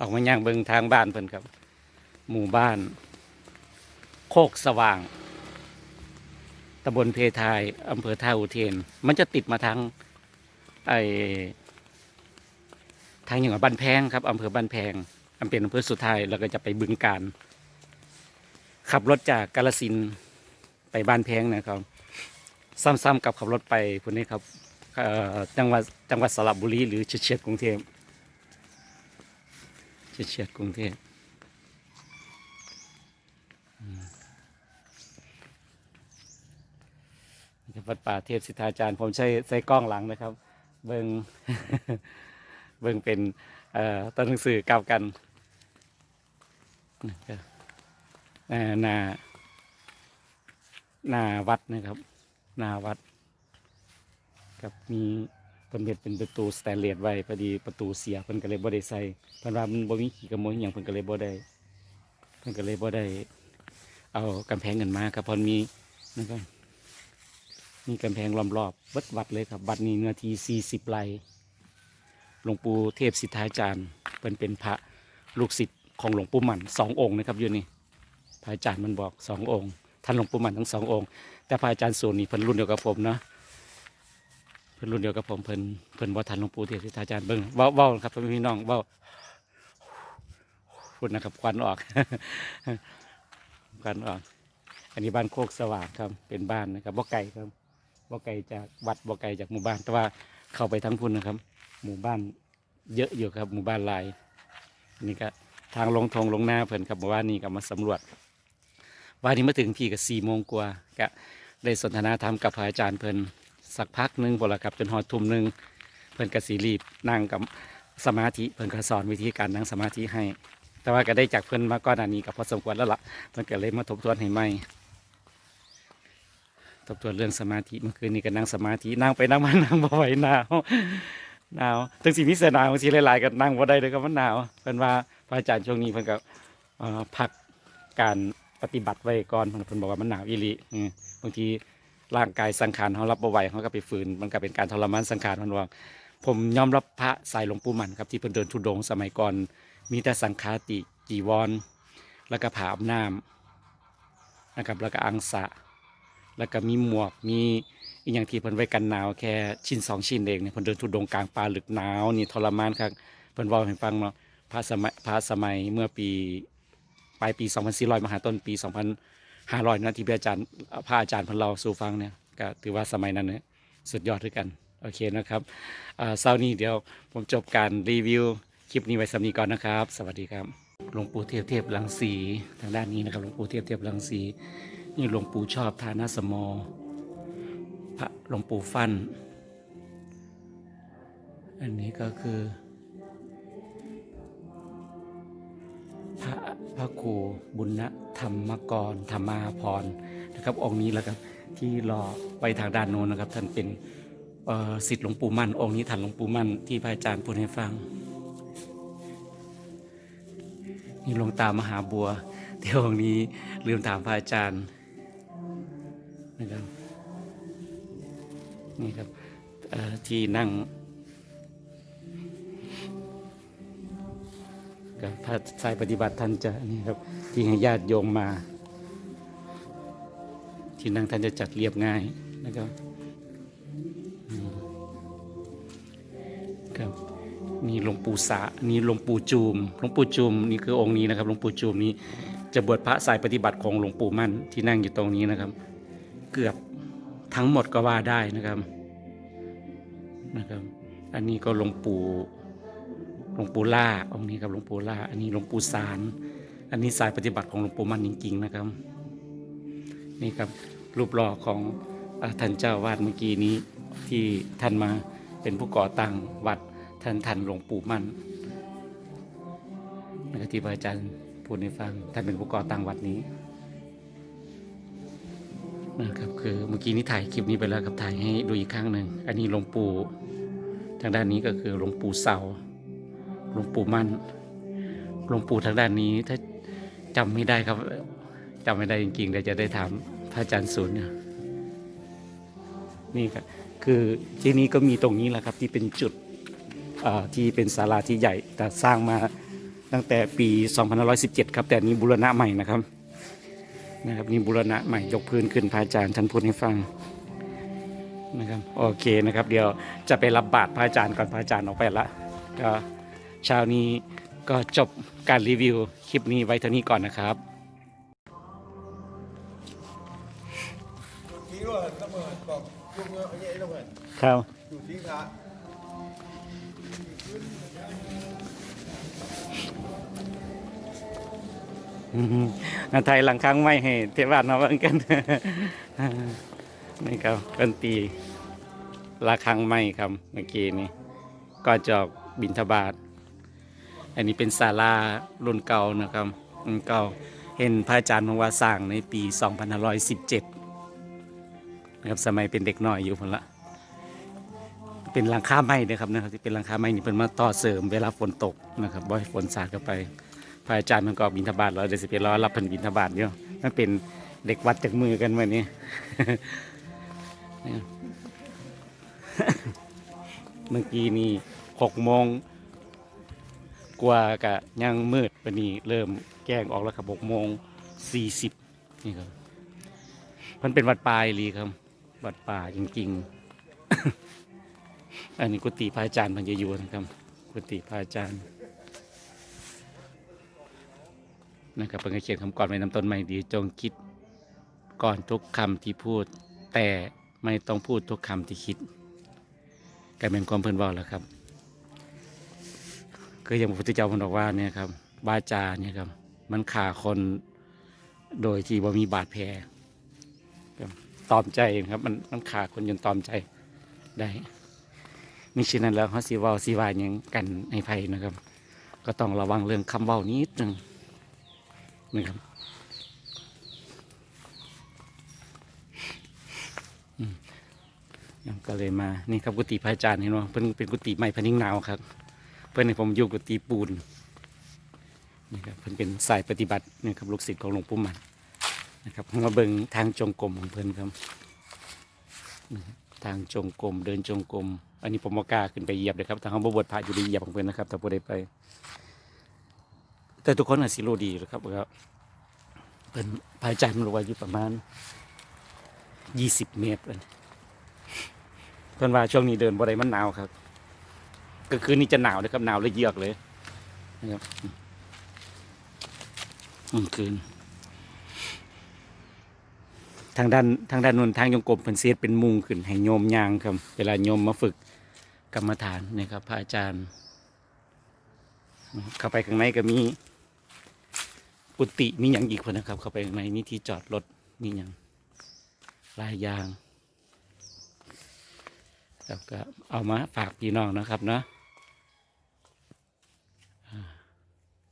ออกมาย่างเบิงทางบ้านเพิ่นครับ หมู่บ้าน โคกสว่างตำบลเพทายอำเภอท่าอุเทน มันจะติดมาทางไอทางอย่างกับบ้านแพงครับอำเภอบ้านแพงอำเป็นอำเภอสุดท้ายแล้วก็จะไปบึงการ ขับรถจากกาลสินไปบ้านแพงนะครับ ซ้ำๆกับขับรถไปพวกนี้ครับจังหวัดจังหวัดสระบุรีหรือเฉียดกรุงเทพ เฉียดกรุงเทพอืมนี่ครับวัดป่าเทพสิทธาจารย์ผมใช้ใช้กล้องหลังนะครับ เบิงเบิงเป็นตัวหนังสือเก่ากันนะนานาวัดนะครับ นาวัด กับมี พิ่นเฮ็ดเป็นประตูสแตนเลสไว้พอดีประตูเสียเพิ่นก็เลยบ่ได้ใส่เพิ่นว่ามันบ่มีขี้ขโมยอหย่างเพิ่นก็เลยบ่ได้เพิ่นก็เลยบ่ได้ เอากำแพงเงินมาครับเพอมีนะครับมีกำแพงล้อมรอบเบิดวัดเลยครับวัดนี้เนื้อที่40ไร่หลวงปู่เทพสิทธาจารย์เพิ่นเป็นพระลูกศิษย์ของหลวงปู่หมันสององค์นะครับอยู่นี่พระอาจารย์มันบอกสององค์ท่านหลวงปู่หมันทั้งสององค์ แต่พระอาจารย์สูนนี่เพิ่นรุ่นเดียวกับผมเนาะ นรุ่นเดียวกับผมเพิ่นเพิ่นบ่ทันหลวงปู่เทพสิทธาจารย์เบิ่งเว้าเว้าครับพี่น้องเว้าพูดนะครับควันออกควันออก อันนี้บ้านโคกสว่างครับ เป็นบ้านนะครับบ่ไกลครับบ่ไกลจากวัดบ่ไกลจากหมู่บ้าน แต่ว่าเข้าไปทั้งพุ่นนะครับ หมู่บ้านเยอะอยู่ครับหมู่บ้านลายนนี่ก็ทางลงทงลงหน้าเพิ่นครับหมู่บ้านนี้ก็มาสำรวจวันนี้มาถึงพี่ก็สี่โมงกว่าก็ได้สนทนาธรรมกับพระอาจารย์เพิ่น สักพักหนึ่งพอละครับจนหอดทุ่มหนึ่งเพิ่อนกสีรีบนั่งกับสมาธิเพิ่อนก็สอนวิธีการนั่งสมาธิให้ แต่ว่าก็ได้จากเพิ่อนมาก่อนอันนี้ก็พอสมควรแล้วล่ะเพิ่นก็เลยมาทบทวนให้ใหม่ทบทวนเรื่องสมาธิเมื่อคืนนี้ก็นั่งสมาธินั่งไปนั่งมานั่งบ่ไหวหนาวหนาวถึงสิมีเสนาวบางทีหลายๆก็นั่งบ่ได้เลยก็มันหนาวเพิ่อนว่าพระอาจารย์ช่วงนี้เพิ่อนก็พักการปฏิบัติไว้ก่อนเพิ่อนบอกว่ามันหนาวอีหลีบางที ร่างกายสังขารเขารับบ่ไหวเขาก็ไปฝืน มันก็เป็นการทรมานสังขารมันว่าผมยอมรับพระสายหลวงปู่มันครับที่เพิ่นเดินทุดงสมัยก่อน มีแต่สังฆาติจีวร แล้วก็ผ้าอาบน้ำนะครับแล้วก็อังสะ แล้วก็มีหมวกมีอีกอย่างที่เพิ่นไว้กันหนาวแค่ชิ้นสองชิ้นเองเนี่ยเพิ่นเดินทุดงกลางป่าลึกหนาวนี่ทรมานครับเพิ่นว้าให้ฟังเนาะพระสมัยพระสมัยเมื่อปีปลายปี 2400 มหาต้นปี 2500นะที่พระอาจารย์พระอาจารย์พันเราสู่ฟังเนี่ยก็ถือว่าสมัยนั้นเนี่ยสุดยอดด้วยกันโอเคนะครับเช้านี้เดี๋ยวผมจบการรีวิวคลิปนี้ไว้สำนีก่อนนะครับ สวัสดีครับหลวงปู่เทพเทพลังสีทางด้านนี้นะครับหลวงปู่เทพเทพลังสีนี่หลวงปู่ชอบทานาสโมพระหลวงปู่ฟัน อันนี้ก็คือ พระครูบุญธรรมกรธรรมาพรนะครับองค์นี้แหละครับที่รอไปทางด้านโน้นนะครับ ท่านเป็นเอ่อศิษย์หลวงปู่มั่น องค์นี้ท่านหลวงปู่มั่นที่พระอาจารย์พูดให้ฟังนี่หลวงตามหาบัวเดี๋ยวองค์นี้ลืมถามพระอาจารย์นะครับนี่ครับที่นั่ง กับสายปฏิบัติท่านจะนี่ครับที่ให้ญาติโยมมา ที่นั่งท่านจะจัดเรียบง่ายนะครับครับนี่หลวงปู่สานี่หลวงปู่จูมหลวงปู่จูมนี่คือองค์นี้นะครับหลวงปู่จูมนี้จะบวชพระสายปฏิบัติของหลวงปู่มั่นที่นั่งอยู่ตรงนี้นะครับ เกือบทั้งหมดก็ว่าได้นะครับนะครับ อันนี้ก็หลวงปู่ หลวงปู่ล่าองค์นี้ครับหลวงปู่ล่า อันนี้หลวงปู่สาร อันนี้สายปฏิบัติของหลวงปู่มันจริงๆนะครับ นี่ครับรูปหล่อของท่านเจ้าวาดเมื่อกี้นี้ที่ท่านมาเป็นผู้ก่อตั้งวัดท่านท่านหลวงปู่มั่นนะครับที่พระอาจารย์พูดให้ฟังท่านเป็นผู้ก่อตั้งวัดนี้นะครับคือเมื่อกี้นี้ถ่ายคลิปนี้ไปแล้วครับถ่ายให้ดูอีกครั้งหนึ่งอันนี้หลวงปู่ทางด้านนี้ก็คือหลวงปู่เสา หลวงปู่มั่นหลวงปู่ทางด้านนี้ถ้าจำไม่ได้ครับจำไม่ได้จริงๆเดี๋ยวจะได้ถามพระอาจารย์ศูนย์เนี่ยนี่ครับคือที่นี้ก็มีตรงนี้แหละครับที่เป็นจุดอ่อที่เป็นศาลาที่ใหญ่แต่สร้างมาตั้งแต่ปี 2517 ครับ แต่นนี้บูรณะใหม่นะครับนะครับนี่บูรณะใหม่ยกพื้นขึ้นพระอาจารย์ท่านพูดให้ฟังนะครับโอเคนะครับ เดี๋ยวจะไปรับบาตรพระอาจารย์ก่อนพระอาจารย์ออกไปละก็ เช้านี้ก็จบการรีวิวคลิปนี้ไว้เท่านี้ก่อนนะครับที่ว่าต้องมาบอกลูกเมื่อเขาแย่ต้องมาครับอยู่ที่พระอืมอันไทยหลังครั้งไม่ให้เทวานมาเบิ่งกันนี่ครับกันตีระฆังไม่ครับเมื่อกี้นี้ก็จะออกบินทบาท อันนี้เป็นศาลารุ่นเก่านะครับรุ่นเก่าเห็นพระอาจารย์บอกว่าสร้างในปี 2517นะครับสมัยเป็นเด็กน้อยอยู่พุ่นละเป็นหลังคาไม้นะครับนะครับที่เป็นหลังคาไม้นี่เป็นมาต่อเสริมเวลาฝนตกนะครับบ่ให้ฝนสาดเข้าไปพระอาจารย์มันก็บินทบาทเราเดี๋ยวสิไปรอรับพิ่นบินทบาทอยู่มันเป็นเด็กวัดจากมือกันวันนี้เมื่อกี้นี่หกโมง กว่ากะยังมืดวันนี้เริ่มแกล้งออกแล้วครับหกโมงสี่สิบนี่ครับมันเป็นวัดป่าอีหลีครับ วัดป่าจริง ๆ อันนี้กุฏิพระอาจารย์มันจะอยู่นะครับ กุฏิพระอาจารย์นะครับเป็นการเขียนคำก่อนไว้นำต้นใหม่ดี จงคิดก่อนทุกคำที่พูด แต่ไม่ต้องพูดทุกคำที่คิดกลายเป็นความเพิ่นเว่าแล้วครับ ก็อย่างพระพุทธเจ้าพันบอกว่าเนี่ยครับบาจาเนี่ยครับ มันขาคนโดยที่ว่ามีบาดแผลตอมใจนะครับ มันมันขาคนจนตอมใจได้มิฉะนั้นแล้วเขาสีว่าสีวายังกันให้ภัยนะครับ ก็ต้องระวังเรื่องคำเว้านิดนึงนะครับยังก็เลยมา นี่ครับกุฏิพระอาจารย์เห็นไหมเป็นเป็นกุฏิไม้พนิ่งนาวครับ พื่อนให้ผมอยู่กุฏิปูนนี่ครับเพื่อนเป็นสายปฏิบัตินี่ครับลูกศิษย์ของหลวงปู่มันนะครับมาเบิงทางจงกรมของเพื่อนครับทางจงกรมเดินจงกรมอันนี้ผมบ่กล้าขึ้นไปเหยียบเลยครับทางเขาบวชพระอยู่ในเหยียบของเพื่อนนะครับแต่พอได้ไป แต่ทุกคนอาจสิรู้ดีแหล้วครับเป็นพระอาจารย์มันบอกว่าอยู่ประมาณยี่สิบเมตรเพิ่นเพิ่นว่าช่วงนี้เดินบ่ได้มันหนาวครับ ก็คืนนี้จะหนาวเลยครับหนาวเลยเยือกเลยนะครับอืมคืน ทางด้านทางด้านนนทางยงกบเป็นเสียเป็นมุงขึ้นให้โยมยางครับ เวลาโยมมาฝึกกรรมฐานนี่ครับ พระอาจารย์ เข้าไปข้างในก็มีกุฏิมีอย่างอีกคนนะครับ เข้าไปข้างในมีที่จอดรถมีอย่างลายยางแล้วก็เอามาฝากพี่น้องนะครับเนาะ